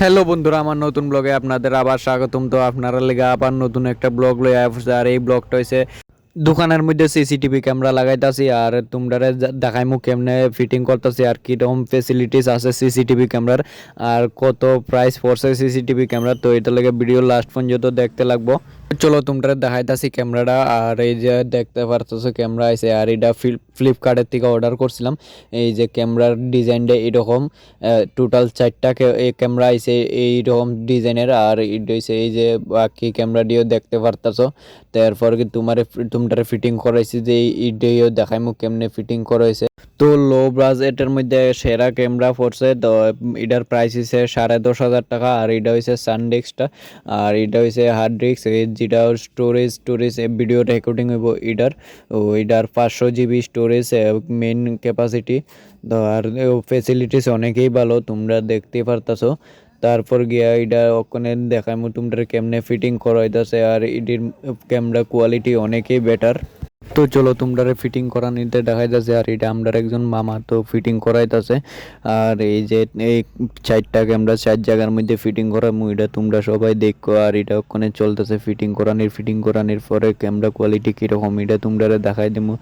Hello বন্ধুরা, আমার নতুন ব্লগে আপনাদের আবার স্বাগতম। তো আপনারা লেগে আবার নতুন একটা ব্লগ লয়ে আসছে, আর এই ব্লগটা হয়েছে দোকানের মধ্যে সিসিটিভি ক্যামেরা লাগাইতাছি, আর তোমরা দেখাইমু কেমনে ফিটিং করতেছি, আর কীরকম ফেসিলিটিস আছে সিসিটিভি ক্যামেরার, আর কত প্রাইস পড়ছে সিসিটিভি ক্যামেরা তো এটা লাগে ভিডিও লাস্ট পর্যন্ত দেখতে লাগবো। চলো তোমরা দেখাইতাছি ক্যামেরাটা আর এই যে দেখতে পারতেছো ক্যামেরা আছে আর এটা ফ্লিপকার্টের থেকে অর্ডার করছিলাম। এই যে ক্যামেরার ডিজাইনটা এরকম টোটাল চারটা ক্যামেরা আছে এইরকম ডিজাইনের আর হইছে এই যে বাকি ক্যামেরাটিও দেখতে পারতাছো। তারপর কি তোমার তোমরা ফিটিং করাইছি যে এইটাও দেখাইমু কেমনে ফিটিং করাইছে তো লো বাজেটের মধ্যে সেরা ক্যামেরা পড়ছে তো, এটার প্রাইস হইছে সাড়ে দশ হাজার টাকা, আর এটা হইছে সানডিস্কটা আর এটা হইছে হার্ড ডিস্ক যেটা স্টোরেজ স্টোরেজ ভিডিও রেকর্ডিং হইব এটার, ও, এটার পাঁচশো জিবি স্টোরেজ মেন ক্যাপাসিটি তো, আর ফেসিলিটিস অনেকেই ভালো, তোমরা দেখতে পারতাছো। তারপর গিয়া এটা ওখানে দেখাইমু তোমরা কেমনে ফিটিং করা আর এটির ক্যামেরা কোয়ালিটি অনেকেই বেটার তো চলো তোমরা ফিটিং করা নিতে দেখাই যাচ্ছে আর এটা আমরা একজন মামা তো ফিটিং করাইতাছে। আর এই যে এই চারটা ক্যামেরা চার জায়গার মধ্যে ফিটিং করা এটা তোমরা সবাই দেখো, আর এটা ওখানে চলতেছে ফিটিং করানির ফিটিং করানির পরে ক্যামেরা কোয়ালিটি কীরকম, এটা তোমরা দেখাই দেবো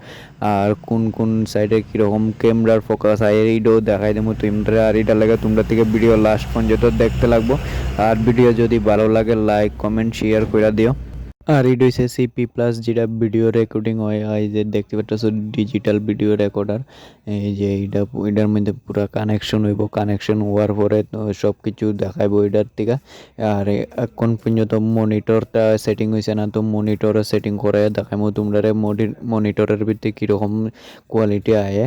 আর কোন কোন সাইডে কীরকম ক্যামেরার ফোকাস হয় এইটাও দেখাই দেবো তোমরা, আর এটা লাগে তোমরা থেকে ভিডিও লাস্ট পর্যন্ত দেখতে লাগবো। আর ভিডিও যদি ভালো লাগে লাইক কমেন্ট শেয়ার করে দিও। আর এটা হচ্ছে সিপি প্লাস যেটা ভিডিও রেকর্ডিং হয় এই যে দেখতে পাচ্ছ ডিজিটাল ভিডিও রেকর্ডার এই যে এইটা এটার মধ্যে পুরো কানেকশন হইব কানেকশন হওয়ার পরে সব কিছু দেখাইব এটার থেকে। আর এখন পর্যন্ত মনিটরটা সেটিং হয়েছে না, তো মনিটরে সেটিং করে দেখাইবো তোমরা মনিটরের ভিতরে কীরকম কোয়ালিটি আয়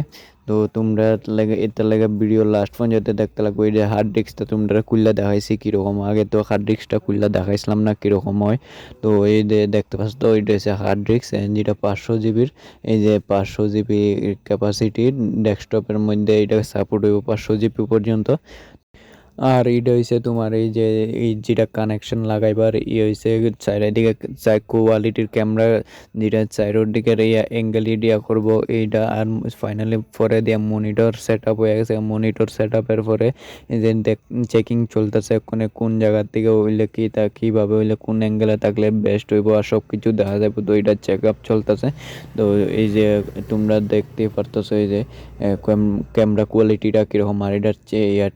তো তোমরা লাগে, এটার লাগে ভিডিও লাস্ট পর্যন্ত দেখতে লাগবে এই যে হার্ড ডিস্কটা তোমরা খুললা দেখাইছি কীরকম? আগে তো হার্ড ডিস্কটা খুললা দেখাইছিলাম না কীরকম হয়। তো এই যে দেখতে পাচ্ছ তো এটা হচ্ছে হার্ড ডিস্ক যেটা পাঁচশো জিবির এই যে পাঁচশো জিবি ক্যাপাসিটির ডেস্কটপের মধ্যে এটা সাপোর্ট হইব পাঁচশো জিবি পর্যন্ত। আর এটা হইছে তোমার এই যে, এই যেটা কানেকশন লাগাইবার, ই হইছে চাইরের দিকে চাই কোয়ালিটির ক্যামেরা যেটা চাইরের দিকে ইয়া অ্যাঙ্গেল দিয়া করব, এইটা আর ফাইনালি পরে দিয়া মনিটর সেট আপ হয়ে গেছে। মনিটর সেট আপের পরে যে চেকিং চলতেছে কোনে কোন জায়গার থেকে হইলে কি তা, কীভাবে হইলে কোন অ্যাঙ্গেলে থাকলে বেস্ট হইব আর সব কিছু দেখা যাবে তো এটা চেক আপ চলতেছে। তো এই যে তোমরা দেখতে পারতেছো এই যে ক্যামেরা কোয়ালিটিটা কীরকম, আর এটার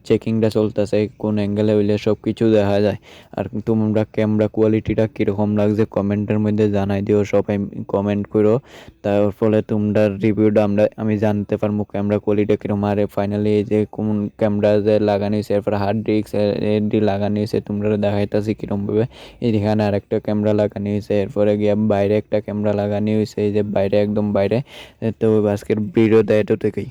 চেকিংটা চলতেছে। কোন অ্যাঙ্গেলে হইলে সব কিছু দেখা যায়। আর তোমরা ক্যামেরা কোয়ালিটিটা কীরকম লাগছে কমেন্টের মধ্যে জানাই দিও, সবাই কমেন্ট করো। তার ফলে তোমরা রিভিউটা আমরা, আমি জানতে পারব ক্যামেরা কোয়ালিটি কীরকম। আর ফাইনালি এই যে কোন ক্যামেরা যে লাগানো হয়েছে, এরপর হার্ড ডিস্ক এডি লাগানো হয়েছে, তোমরা দেখাইতেছি কীরকমভাবে এইখানে আর একটা ক্যামেরা লাগানো হয়েছে, এরপরে গিয়ে বাইরে একটা ক্যামেরা লাগানো হয়েছে, এই যে বাইরে, একদম বাইরে। তো আজকের ভিডিও দেয় এতটুকুই।